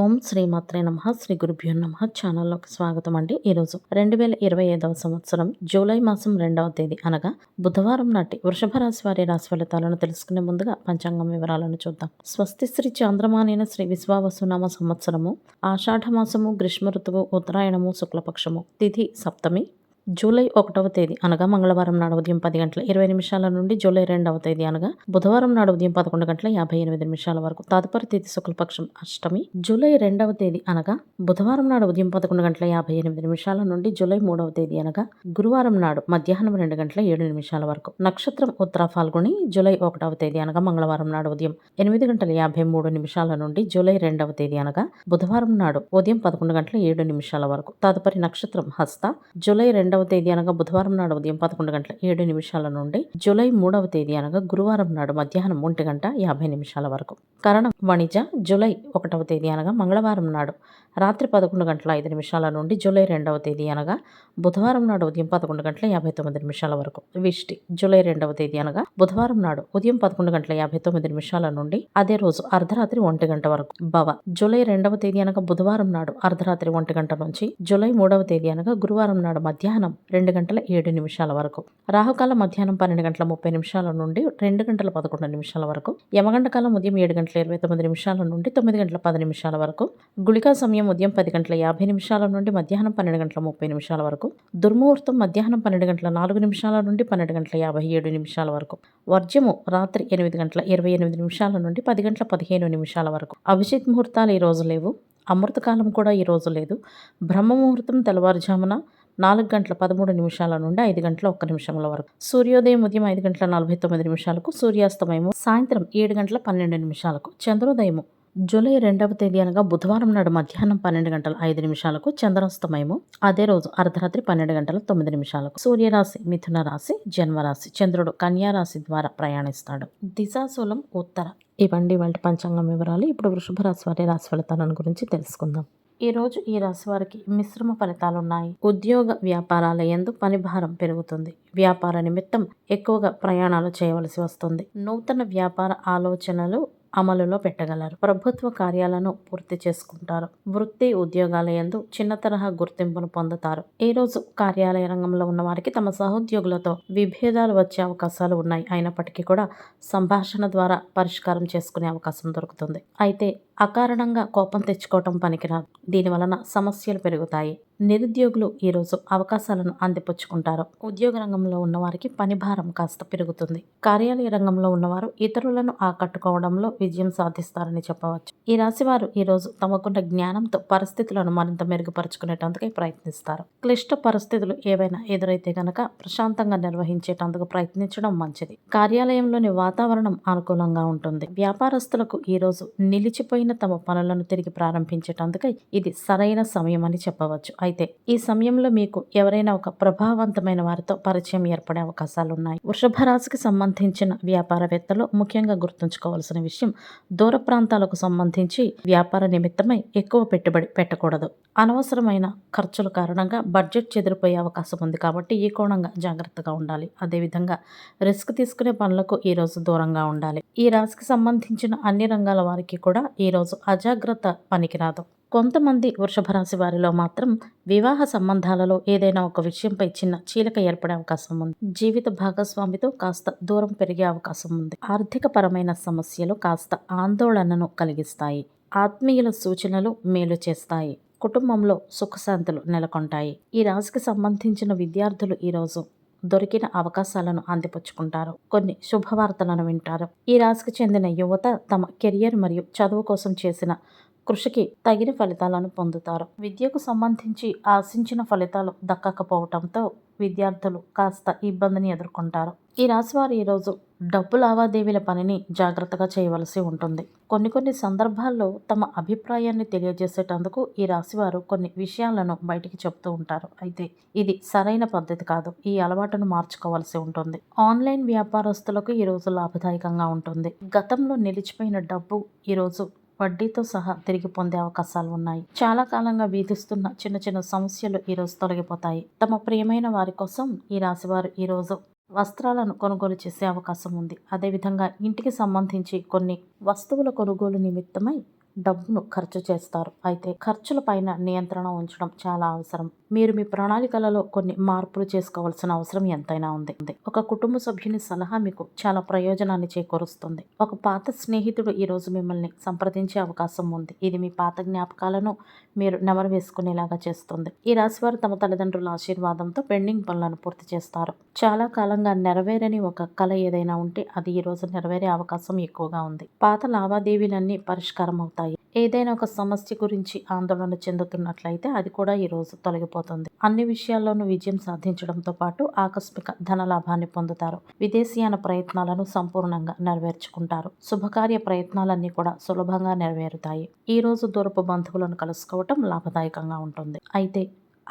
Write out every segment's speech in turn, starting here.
ఓం శ్రీమాత్రే నమ. శ్రీ గురుభ్యో నమ. ఛానల్లోకి స్వాగతం అండి. ఈరోజు రెండు వేల ఇరవై ఐదవ సంవత్సరం జూలై మాసం రెండవ తేదీ అనగా బుధవారం నాటి వృషభ రాశి వారి రాశి ఫలితాలను తెలుసుకునే ముందుగా పంచాంగం వివరాలను చూద్దాం. స్వస్తి శ్రీ చాంద్రమానైన శ్రీ విశ్వావసునామ సంవత్సరము ఆషాఢ మాసము గ్రీష్మ ఋతువు ఉత్తరాయణము శుక్లపక్షము తిథి సప్తమి జూలై ఒకటవ తేదీ అనగా మంగళవారం నాడు ఉదయం పది గంటల ఇరవై నిమిషాల నుండి జూలై రెండవ తేదీ అనగా బుధవారం నాడు ఉదయం పదకొండు గంటల యాభై ఎనిమిది నిమిషాల వరకు తదుపరి తేదీ శుక్లపక్షం అష్టమి. జూలై రెండవ తేదీ అనగా బుధవారం నాడు ఉదయం పదకొండు గంటల యాభై ఎనిమిది నిమిషాల నుండి జూలై మూడవ తేదీ అనగా గురువారం నాడు మధ్యాహ్నం రెండు గంటల ఏడు నిమిషాల వరకు నక్షత్రం ఉత్తర ఫాల్గుని జూలై ఒకటవ తేదీ అనగా మంగళవారం నాడు ఉదయం ఎనిమిది గంటల యాభై మూడు నిమిషాల నుండి జూలై రెండవ తేదీ అనగా బుధవారం నాడు ఉదయం పదకొండు గంటల ఏడు నిమిషాల వరకు తదుపరి నక్షత్రం హస్త జూలై రెండవ తేదీ అనగా బుధవారం నాడు ఉదయం పదకొండు గంటల ఏడు నిమిషాల నుండి జూలై మూడవ తేదీ అనగా గురువారం నాడు మధ్యాహ్నం ఒంటి గంట యాభై నిమిషాల వరకు. కరణం వణిజ జూలై ఒకటవ తేదీ అనగా మంగళవారం నాడు రాత్రి పదకొండు గంటల ఐదు నిమిషాల నుండి జూలై రెండవ తేదీ అనగా బుధవారం నాడు ఉదయం పదకొండు గంటల యాభై తొమ్మిది నిమిషాల వరకు. విష్టి జూలై రెండవ తేదీ అనగా బుధవారం నాడు ఉదయం పదకొండు గంటల యాభై తొమ్మిది నిమిషాల నుండి అదే రోజు అర్ధరాత్రి ఒంటి గంట వరకు. భవ జూలై రెండవ తేదీ అనగా బుధవారం నాడు అర్ధరాత్రి ఒంటి గంట నుంచి జూలై మూడవ తేదీ అనగా గురువారం నాడు మధ్యాహ్నం రెండు గంటల ఏడు నిమిషాల వరకు. రాహుకాల మధ్యాహ్నం పన్నెండు గంటల ముప్పై నిమిషాల నుండి రెండు గంటల పదకొండు నిమిషాల వరకు. యమగంట కాలం ఉదయం ఏడు గంటల ఇరవై తొమ్మిది నిమిషాల నుండి తొమ్మిది గంటల పది నిమిషాల వరకు. గుళికా సమయం ఉదయం పది గంటల యాభై నిమిషాల నుండి మధ్యాహ్నం పన్నెండు గంటల ముప్పై నిమిషాల వరకు. దుర్ముహూర్తం మధ్యాహ్నం పన్నెండు గంటల నాలుగు నిమిషాల నుండి పన్నెండు గంటల యాభై ఏడు నిమిషాల వరకు. వర్జ్యము రాత్రి ఎనిమిది గంటల ఇరవై ఎనిమిది నిమిషాల నుండి పది గంటల పదిహేను నిమిషాల వరకు. అభిజిత్ ముహూర్తాలు ఈ రోజు లేవు. అమృతకాలం కూడా ఈ రోజు లేదు. బ్రహ్మ ముహూర్తం తెల్లవారుజామున నాలుగు గంటల పదమూడు నిమిషాల నుండి ఐదు గంటల ఒక్క నిమిషముల వరకు. సూర్యోదయం ఉదయం ఐదు గంటల నలభై తొమ్మిది నిమిషాలకు సూర్యాస్తమయము సాయంత్రం ఏడు గంటల పన్నెండు నిమిషాలకు చంద్రోదయము జూలై రెండవ తేదీ అనగా బుధవారం నాడు మధ్యాహ్నం పన్నెండు గంటల ఐదు నిమిషాలకు చంద్రాస్తమయము అదే రోజు అర్ధరాత్రి పన్నెండు గంటల తొమ్మిది నిమిషాలకు. సూర్యరాశి మిథున రాశి జన్మరాశి చంద్రుడు కన్యారాశి ద్వారా ప్రయాణిస్తాడు. దిశాశూలం ఉత్తర. ఇవ్వండి వంటి పంచాంగం వివరాలు. ఇప్పుడు వృషభ రాశి వారి రాశి ఫలితాలను గురించి తెలుసుకుందాం. ఈరోజు ఈ రాశి వారికి మిశ్రమ ఫలితాలు ఉన్నాయి ఉద్యోగ వ్యాపారాల ఎందు పని భారం పెరుగుతుంది. వ్యాపార నిమిత్తం ఎక్కువగా ప్రయాణాలు చేయవలసి వస్తుంది. నూతన వ్యాపార ఆలోచనలు అమలులో పెట్టగలరు. ప్రభుత్వ కార్యాలను పూర్తి చేసుకుంటారు. వృత్తి ఉద్యోగాల ఎందు చిన్న తరహా గుర్తింపును పొందుతారు. ఈ రోజు కార్యాలయ రంగంలో ఉన్న వారికి తమ సహోద్యోగులతో విభేదాలు వచ్చే అవకాశాలు ఉన్నాయి. అయినప్పటికీ కూడా సంభాషణ ద్వారా పరిష్కారం చేసుకునే అవకాశం దొరుకుతుంది. అయితే అకారణంగా కోపం తెచ్చుకోవటం పనికిరాదు. దీని వలన సమస్యలు పెరుగుతాయి. నిరుద్యోగులు ఈరోజు అవకాశాలను అందిపుచ్చుకుంటారు. ఉద్యోగ రంగంలో ఉన్నవారికి పని భారం కాస్త పెరుగుతుంది. కార్యాలయ రంగంలో ఉన్నవారు ఇతరులను ఆకట్టుకోవడంలో విజయం సాధిస్తారని చెప్పవచ్చు. ఈ రాశి వారు ఈరోజు తమకున్న జ్ఞానంతో పరిస్థితులను మరింత మెరుగుపరుచుకునేటందుకే ప్రయత్నిస్తారు. క్లిష్ట పరిస్థితులు ఏవైనా ఎదురైతే గనక ప్రశాంతంగా నిర్వహించేటందుకు ప్రయత్నించడం మంచిది. కార్యాలయంలోని వాతావరణం అనుకూలంగా ఉంటుంది. వ్యాపారస్తులకు ఈరోజు నిలిచిపోయిన తమ పనులను తిరిగి ప్రారంభించేటందుకై ఇది సరైన సమయం అని చెప్పవచ్చు. అయితే ఈ సమయంలో మీకు ఎవరైనా ఒక ప్రభావవంతమైన వారితో పరిచయం ఏర్పడే అవకాశాలు ఉన్నాయి వృషభ రాశికి సంబంధించిన వ్యాపారవేత్తలు ముఖ్యంగా గుర్తుంచుకోవాల్సిన విషయం దూర ప్రాంతాలకు సంబంధించి వ్యాపార నిమిత్తమై ఎక్కువ పెట్టుబడి పెట్టకూడదు. అనవసరమైన ఖర్చుల కారణంగా బడ్జెట్ చెదిరిపోయే అవకాశం ఉంది కాబట్టి ఈ కోణంగా జాగ్రత్తగా ఉండాలి. అదేవిధంగా రిస్క్ తీసుకునే పనులకు ఈరోజు దూరంగా ఉండాలి. ఈ రాశికి సంబంధించిన అన్ని రంగాల వారికి కూడా ఈరోజు అజాగ్రత్త పనికిరాదు. కొంతమంది వృషభ రాశి వారిలో మాత్రం వివాహ సంబంధాలలో ఏదైనా ఒక విషయంపై చిన్న చీలక ఏర్పడే అవకాశం ఉంది. జీవిత భాగస్వామితో కాస్త దూరం పెరిగే అవకాశం ఉంది. ఆర్థిక పరమైన సమస్యలు కాస్త ఆందోళనను కలిగిస్తాయి. ఆత్మీయుల సూచనలు మేలు చేస్తాయి. కుటుంబంలో సుఖశాంతులు నెలకొంటాయి. ఈ రాశికి సంబంధించిన విద్యార్థులు ఈరోజు దొరికిన అవకాశాలను అందిపుచ్చుకుంటారు. కొన్ని శుభవార్తలను వింటారు. ఈ రాశికి చెందిన యువత తమ కెరియర్ మరియు చదువు కోసం చేసిన కృషికి తగిన ఫలితాలను పొందుతారు. విద్యకు సంబంధించి ఆశించిన ఫలితాలు దక్కకపోవటంతో విద్యార్థులు కాస్త ఇబ్బందిని ఎదుర్కొంటారు. ఈ రాశివారు ఈరోజు డబ్బు లావాదేవీల పనిని జాగ్రత్తగా చేయవలసి ఉంటుంది. కొన్ని కొన్ని సందర్భాల్లో తమ అభిప్రాయాన్ని తెలియజేసేటందుకు ఈ రాశివారు కొన్ని విషయాలను బయటికి చెప్తూ ఉంటారు. అయితే ఇది సరైన పద్ధతి కాదు. ఈ అలవాటును మార్చుకోవాల్సి ఉంటుంది. ఆన్లైన్ వ్యాపారస్తులకు ఈరోజు లాభదాయకంగా ఉంటుంది. గతంలో నిలిచిపోయిన డబ్బు ఈరోజు వడ్డీతో సహా తిరిగి పొందే అవకాశాలు ఉన్నాయి. చాలా కాలంగా వీధిస్తున్న చిన్న చిన్న సమస్యలు ఈరోజు తొలగిపోతాయి. తమ ప్రియమైన వారి కోసం ఈ రాశివారు ఈరోజు వస్త్రాలను కొనుగోలు చేసే అవకాశం ఉంది. అదేవిధంగా ఇంటికి సంబంధించి కొన్ని వస్తువుల కొనుగోలు నిమిత్తమై డబ్బును ఖర్చు చేస్తారు. అయితే ఖర్చుల పైన నియంత్రణ ఉంచడం చాలా అవసరం. మీరు మీ ప్రణాళికలలో కొన్ని మార్పులు చేసుకోవాల్సిన అవసరం ఎంతైనా ఉంది. ఒక కుటుంబ సభ్యుని సలహా మీకు చాలా ప్రయోజనాన్ని చేకూరుస్తుంది. ఒక పాత స్నేహితుడు ఈరోజు మిమ్మల్ని సంప్రదించే అవకాశం ఉంది. ఇది మీ పాత జ్ఞాపకాలను మీరు నెమరు వేసుకునేలాగా చేస్తుంది. ఈ రాశివారు తమ తల్లిదండ్రుల ఆశీర్వాదంతో పెండింగ్ పనులను పూర్తి చేస్తారు. చాలా కాలంగా నెరవేరని ఒక కళ ఏదైనా ఉంటే అది ఈరోజు నెరవేరే అవకాశం ఎక్కువగా ఉంది. పాత లావాదేవీలన్నీ పరిష్కారం అవుతాయి ఏదైనా ఒక సమస్య గురించి ఆందోళన చెందుతున్నట్లయితే అది కూడా ఈ రోజు తొలగిపోతుంది. అన్ని విషయాల్లోనూ విజయం సాధించడంతో పాటు ఆకస్మిక ధన లాభాన్ని పొందుతారు. విదేశీయాన ప్రయత్నాలను సంపూర్ణంగా నెరవేర్చుకుంటారు. శుభకార్య ప్రయత్నాలన్నీ కూడా సులభంగా నెరవేరుతాయి. ఈ రోజు దూరపు బంధువులను కలుసుకోవటం లాభదాయకంగా ఉంటుంది. అయితే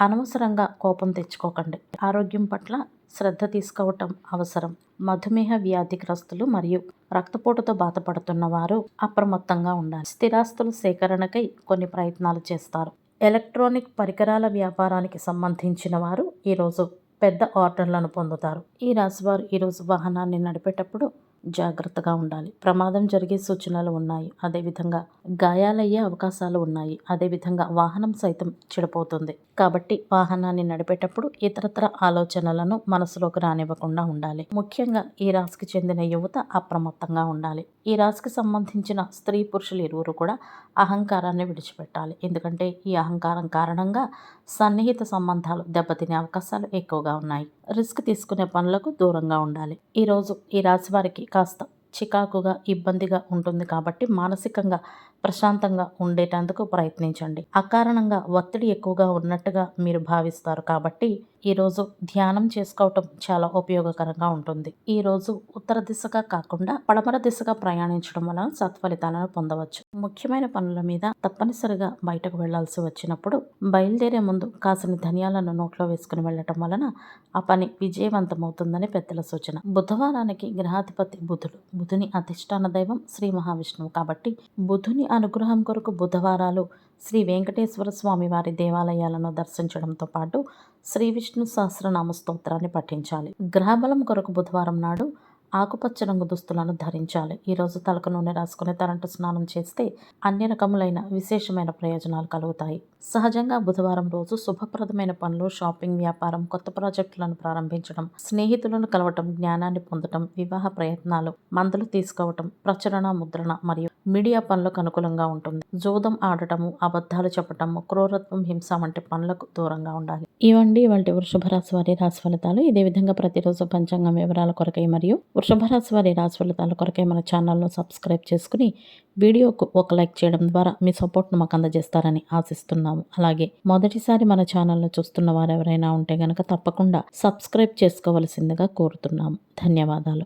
అనవసరంగా కోపం తెచ్చుకోకండి. ఆరోగ్యం పట్ల శ్రద్ధ తీసుకోవటం అవసరం. మధుమేహ వ్యాధిగ్రస్తులు మరియు రక్తపోటుతో బాధపడుతున్న వారు అప్రమత్తంగా ఉండాలి. స్థిరాస్తుల సేకరణకై కొన్ని ప్రయత్నాలు చేస్తారు. ఎలక్ట్రానిక్ పరికరాల వ్యాపారానికి సంబంధించిన వారు ఈరోజు పెద్ద ఆర్డర్లను పొందుతారు. ఈ రాశివారు ఈరోజు వాహనాన్ని నడిపేటప్పుడు జాగ్రత్తగా ఉండాలి. ప్రమాదం జరిగే సూచనలు ఉన్నాయి. అదేవిధంగా గాయాలయ్యే అవకాశాలు ఉన్నాయి. అదేవిధంగా వాహనం సైతం చెడిపోతుంది. కాబట్టి వాహనాన్ని నడిపేటప్పుడు ఇతరత్ర ఆలోచనలను మనసులోకి రానివ్వకుండా ఉండాలి. ముఖ్యంగా ఈ రాశికి చెందిన యువత అప్రమత్తంగా ఉండాలి. ఈ రాశికి సంబంధించిన స్త్రీ పురుషులు ఇరువురు కూడా అహంకారాన్ని విడిచిపెట్టాలి. ఎందుకంటే ఈ అహంకారం కారణంగా సన్నిహిత సంబంధాలు దెబ్బతినే అవకాశాలు ఎక్కువగా ఉన్నాయి. రిస్క్ తీసుకునే పనులకు దూరంగా ఉండాలి. ఈరోజు ఈ రాశి వారికి కాస్త చికాకుగా ఇబ్బందిగా ఉంటుంది కాబట్టి మానసికంగా ప్రశాంతంగా ఉండేటందుకు ప్రయత్నించండి. అకారణంగా ఒత్తిడి ఎక్కువగా ఉన్నట్టుగా మీరు భావిస్తారు కాబట్టి ఈరోజు ధ్యానం చేసుకోవటం చాలా ఉపయోగకరంగా ఉంటుంది. ఈరోజు ఉత్తర దిశగా కాకుండా పడమర దిశగా ప్రయాణించడం వలన సత్ఫలితాలను పొందవచ్చు. ముఖ్యమైన పనుల మీద తప్పనిసరిగా బయటకు వెళ్ళాల్సి వచ్చినప్పుడు బయలుదేరే ముందు కాసిన ధనియాలను నోట్లో వేసుకుని వెళ్ళటం వలన ఆ పని విజయవంతమవుతుందని పెద్దల సూచన. బుధవారానికి గ్రహాధిపతి బుధుడు. బుధుని అధిష్టాన దైవం శ్రీ మహావిష్ణువు కాబట్టి బుధుని అనుగ్రహం కొరకు బుధవారాలు శ్రీ వెంకటేశ్వర స్వామి వారి దేవాలయాలను దర్శించడంతో పాటు శ్రీ విష్ణు సహస్రనామ స్తోత్రాన్ని పఠించాలి. గ్రహబలం కొరకు బుధవారం నాడు ఆకుపచ్చ రంగు దుస్తులను ధరించాలి. ఈరోజు తలకు నూనె రాసుకుని తరంటు స్నానం చేస్తే అన్ని రకములైన విశేషమైన ప్రయోజనాలు కలుగుతాయి. సహజంగా బుధవారం రోజు శుభప్రదమైన పనులు షాపింగ్ వ్యాపారం కొత్త ప్రాజెక్టులను ప్రారంభించడం స్నేహితులను కలవటం జ్ఞానాన్ని పొందటం వివాహ ప్రయత్నాలు మందులు తీసుకోవటం ప్రచురణ ముద్రణ మరియు మీడియా పనులకు అనుకూలంగా ఉంటుంది. జోదం ఆడటము అబద్ధాలు చెప్పటము క్రూరత్వం హింస వంటి పనులకు దూరంగా ఉండాలి. ఇవండి వంటి వృషభ రాశి వారి రాశి ఫలితాలు. ఇదే విధంగా ప్రతిరోజు పంచాంగం వివరాల కొరకై మరియు వృషభ రాశి వారి రాశి ఫలితాల కొరకై మన ఛానల్ను సబ్స్క్రైబ్ చేసుకుని వీడియోకు ఒక లైక్ చేయడం ద్వారా మీ సపోర్ట్ను మాకు అందజేస్తారని ఆశిస్తున్నాము. అలాగే మొదటిసారి మన ఛానల్ను చూస్తున్న వారు ఎవరైనా ఉంటే గనక తప్పకుండా సబ్స్క్రైబ్ చేసుకోవలసిందిగా కోరుతున్నాము. ధన్యవాదాలు.